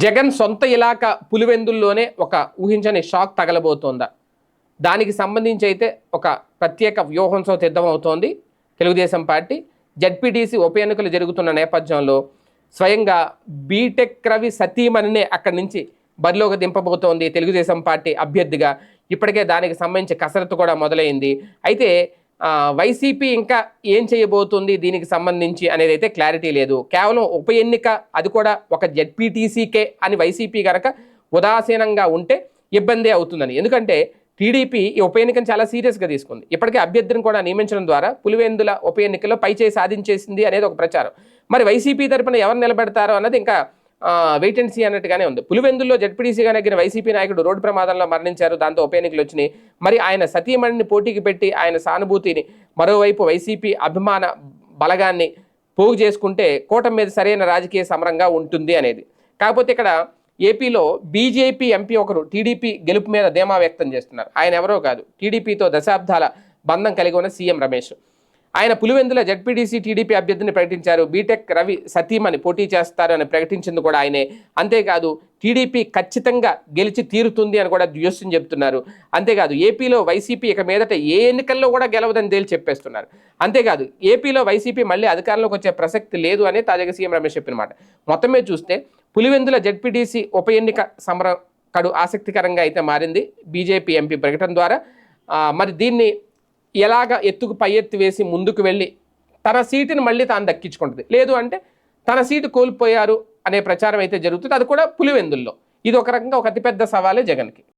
జగన్ సొంత ఇలాక పులివెందుల్లోనే ఒక ఊహించని షాక్ తగలబోతోందా. దానికి సంబంధించి అయితే ఒక ప్రత్యేక వ్యూహంతో సిద్ధమవుతోంది. తెలుగుదేశం పార్టీ జడ్పీటీసీ ఉప ఎన్నికలు జరుగుతున్న నేపథ్యంలో స్వయంగా బీటెక్ రవి సతీమణినే అక్కడి నుంచి బరిలోకి దింపబోతోంది తెలుగుదేశం పార్టీ అభ్యర్థిగా. ఇప్పటికే దానికి సంబంధించి కసరత్తు కూడా మొదలైంది. అయితే వైసీపీ ఇంకా ఏం చేయబోతుంది దీనికి సంబంధించి అనేది అయితే క్లారిటీ లేదు. కేవలం ఉప ఎన్నిక అది కూడా ఒక జెడ్పీటీసీకే అని వైసీపీ కనుక ఉదాసీనంగా ఉంటే ఇబ్బంది అవుతుందని. ఎందుకంటే టీడీపీ ఈ ఉప ఎన్నికను చాలా సీరియస్గా తీసుకుంది. ఇప్పటికే అభ్యర్థిని కూడా నియమించడం ద్వారా పులివెందుల ఉప ఎన్నికలో పైచేయి సాధించేసింది అనేది ఒక ప్రచారం. మరి వైసీపీ తరపున ఎవరు నిలబెడతారో అన్నది ఇంకా వెయిట్ అండ్ సీ అన్నట్టుగానే ఉంది. పులివెందుల్లో జడ్పీటీసీగా నెగ్గిన వైసీపీ నాయకుడు రోడ్డు ప్రమాదంలో మరణించారు. దాంతో ఉప ఎన్నికలు వచ్చినాయి. మరి ఆయన సతీమణిని పోటీకి పెట్టి ఆయన సానుభూతిని మరోవైపు వైసీపీ అభిమాన బలగాన్ని పోగు చేసుకుంటే కూటమి మీద సరైన రాజకీయ సమరంగా ఉంటుంది అనేది. కాకపోతే ఇక్కడ ఏపీలో బీజేపీ ఎంపీ ఒకరు టీడీపీ గెలుపు మీద ధీమా వ్యక్తం చేస్తున్నారు. ఆయన ఎవరో కాదు. టీడీపీతో దశాబ్దాల బంధం కలిగి ఉన్న సీఎం రమేష్. ఆయన పులివెందుల జడ్పీటీసీ టీడీపీ అభ్యర్థిని ప్రకటించారు. బీటెక్ రవి సతీమని పోటీ చేస్తారు అని ప్రకటించింది కూడా ఆయనే. అంతేకాదు టీడీపీ ఖచ్చితంగా గెలిచి తీరుతుంది అని కూడా జోస్యం చెప్తున్నారు. అంతేకాదు ఏపీలో వైసీపీ ఇక మీదట ఏ ఎన్నికల్లో కూడా గెలవదని తేలి చెప్పేస్తున్నారు. అంతేకాదు ఏపీలో వైసీపీ మళ్ళీ అధికారంలోకి వచ్చే ప్రసక్తి లేదు అని తాజాగా సీఎం రమేష్ చెప్పినమాట మొత్తమే చూస్తే పులివెందుల జడ్పీటీసీ ఉప ఎన్నిక సమరం కడు ఆసక్తికరంగా అయితే మారింది. బీజేపీ ఎంపీ ప్రకటన ద్వారా. మరి దీన్ని ఎలాగ ఎత్తుకు పై ఎత్తు వేసి ముందుకు వెళ్ళి తన సీటుని మళ్ళీ తాను దక్కించుకుంటుంది. లేదు అంటే తన సీటు కోల్పోయారు అనే ప్రచారం అయితే జరుగుతుంది. అది కూడా పులివెందుల్లో. ఇది ఒక రకంగా ఒక అతిపెద్ద సవాలే జగన్కి.